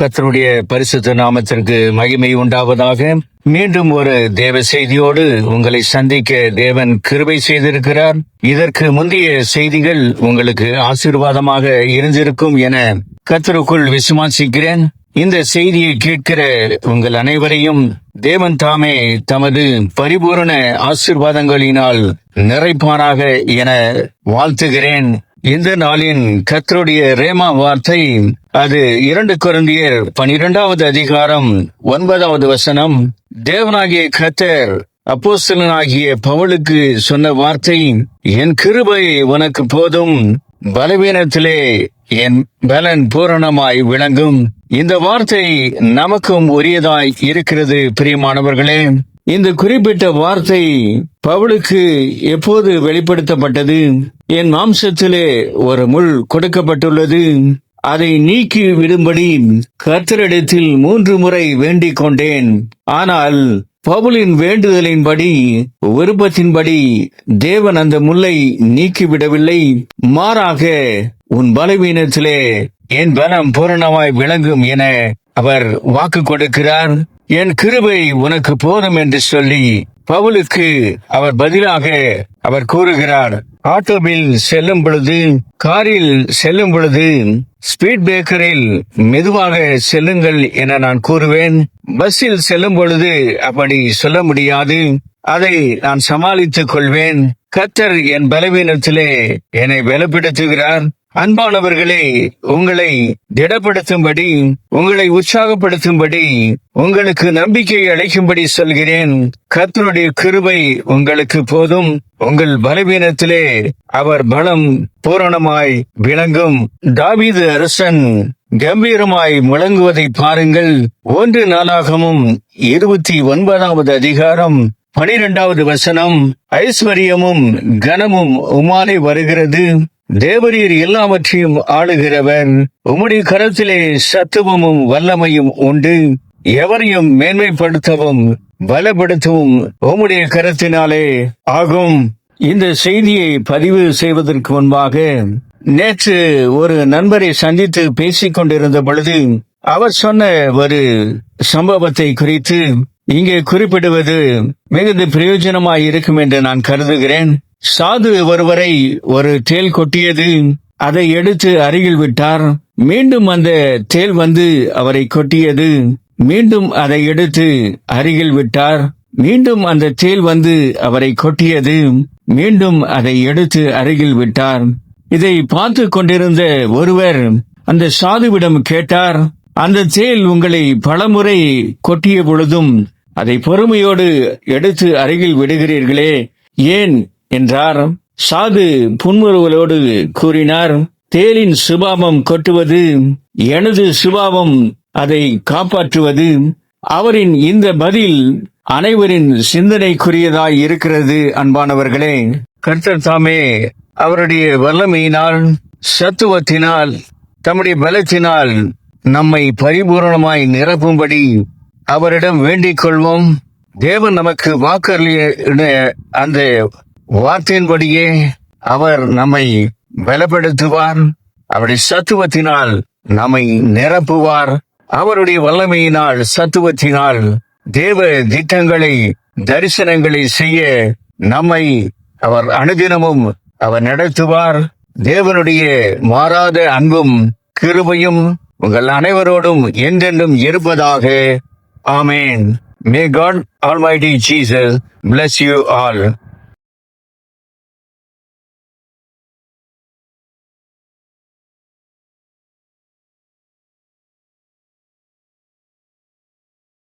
கர்த்தருடைய பரிசுத்த நாமத்திற்கு மகிமை உண்டாவதாக. மீண்டும் ஒரு தேவ செய்தியோடு உங்களை சந்திக்க தேவன் கிருபை செய்திருக்கிறார். இதற்கு முந்தைய செய்திகள் உங்களுக்கு ஆசீர்வாதமாக இருந்திருக்கும் என கத்தருக்குள் விசுவாசிக்கிறேன். இந்த செய்தியை கேட்கிற உங்கள் அனைவரையும் தேவன் தாமே தமது பரிபூரண ஆசீர்வாதங்களினால் நிறைப்பானாக என வாழ்த்துகிறேன். இந்த நாளின் கத்தருடைய ரேமா வார்த்தை அது இரண்டு குழந்தையர் பனிரெண்டாவது அதிகாரம் ஒன்பதாவது வசனம். தேவனாகிய கத்தர் அப்போஸ்தலனாகிய பவுலுக்கு சொன்ன வார்த்தை என் கிருபை உனக்கு போதும் பலவீனத்திலே என் பலன் பூரணமாய் விளங்கும். இந்த வார்த்தை நமக்கும் உரியதாய் இருக்கிறது பிரியமானவர்களே. இந்த குறிப்பிட்ட வார்த்தை பவுலுக்கு எப்போது வெளிப்படுத்தப்பட்டது? என் மாம்சத்திலே ஒரு முள் கொடுக்கப்பட்டுள்ளது. அதை நீக்கி விடும்படி கர்த்தரிடத்தில் மூன்று முறை வேண்டிக் கொண்டேன். ஆனால் பவுலின் வேண்டுதலின்படி விருப்பத்தின்படி தேவன் அந்த முல்லை நீக்கிவிடவில்லை. மாறாக உன் பலவீனத்திலே என் பலம் பூரணமாய் விளங்கும் என அவர் வாக்கு கொடுக்கிறார். என் கிருபை உனக்கு போதும் என்று சொல்லி பவுலுக்கு அவர் பதிலாக அவர் கூறுகிறார். ஆட்டோவில் செல்லும் பொழுது காரில் செல்லும் பொழுது ஸ்பீட் பிரேக்கரில் மெதுவாக செல்லுங்கள் என நான் கூறுவேன். பஸ்ஸில் செல்லும் பொழுது அப்படி சொல்ல முடியாது. அதை நான் சமாளித்துக் கொள்வேன். கத்தர் என் பலவீனத்திலே என்னை பலப்படுத்துகிறார். அன்பானவர்களே உங்களை திடப்படுத்தும்படி உங்களை உற்சாகப்படுத்தும்படி உங்களுக்கு நம்பிக்கை அளிக்கும்படி சொல்கிறேன். கத்தருடைய கிருபை உங்களுக்கு போதும். உங்கள் பலவீனத்திலே அவர் பலம் பூரணமாய் விளங்கும். தாவீது அரசன் கம்பீரமாய் முழங்குவதை பாருங்கள். ஒன்று நாளாகவும் இருபத்தி ஒன்பதாவது அதிகாரம் பனிரெண்டாவது வசனம் ஐஸ்வர்யமும் கனமும் உமாலை வருகிறது. தேவரீர் எல்லாவற்றையும் ஆளுகிறவர். உம்முடைய கரத்திலே சத்துவமும் வல்லமையும் உண்டு. எவரையும் மேன்மைப்படுத்தவும் பலப்படுத்தவும் உம்முடைய கரத்தினாலே ஆகும். இந்த செய்தியை பதிவு செய்வதற்கு முன்பாக நேற்று ஒரு நண்பரை சந்தித்து பேசிக் கொண்டிருந்த பொழுது அவர் சொன்ன ஒரு சம்பவத்தை குறித்து இங்கே குறிப்பிடுவது மிகுந்த பிரயோஜனமாய் இருக்கும் என்று நான் கருதுகிறேன். சாது ஒருவரை ஒரு தேல் கொட்டியது அதை எடுத்து அருகில் விட்டார். மீண்டும் அந்த தேல் வந்து அவரை கொட்டியது மீண்டும் அதை எடுத்து அருகில் விட்டார். மீண்டும் அந்த தேல் வந்து அவரை கொட்டியது மீண்டும் அதை எடுத்து அருகில் விட்டார். இதை பார்த்து கொண்டிருந்த ஒருவர் அந்த சாதுவிடம் கேட்டார் அந்த தேல் உங்களை பலமுறை கொட்டிய பொழுதும் அதை பொறுமையோடு எடுத்து அருகில் விடுகிறீர்களே. ஏன் என்றார். சாது புன்முறுவலோடு கூறினார். தேலின் சுபாவம் கொட்டுவது எனது சுபாவம் அதை காப்பாற்றுவது அவரின் இந்த பதில் அனைவரின் சிந்தனைக்குரியதாய் இருக்கிறது அன்பானவர்களே. கர்த்தர் தாமே அவருடைய வல்லமையினால் சத்துவத்தினால் தம்முடைய பலத்தினால் நம்மை பரிபூரணமாய் நிரப்பும்படி அவரிடம் வேண்டிக் கொள்வோம். தேவன் நமக்கு வாக்களிய அந்த வார்த்தையின்படியே அவர் நம்மை பலப்படுத்துவார். அவருடைய சத்துவத்தினால் நம்மை நிரப்புவார். அவருடைய வல்லமையினால் சத்துவத்தினால் தேவ திட்டங்களை தரிசனங்களை செய்ய நம்மை அவர் அனுதினமும் அவர் நடத்துவார். தேவனுடைய மாறாத அன்பும் கிருபையும் உங்கள் அனைவரோடும் என்றென்றும் இருப்பதாக Amen. May God Almighty Jesus bless you all.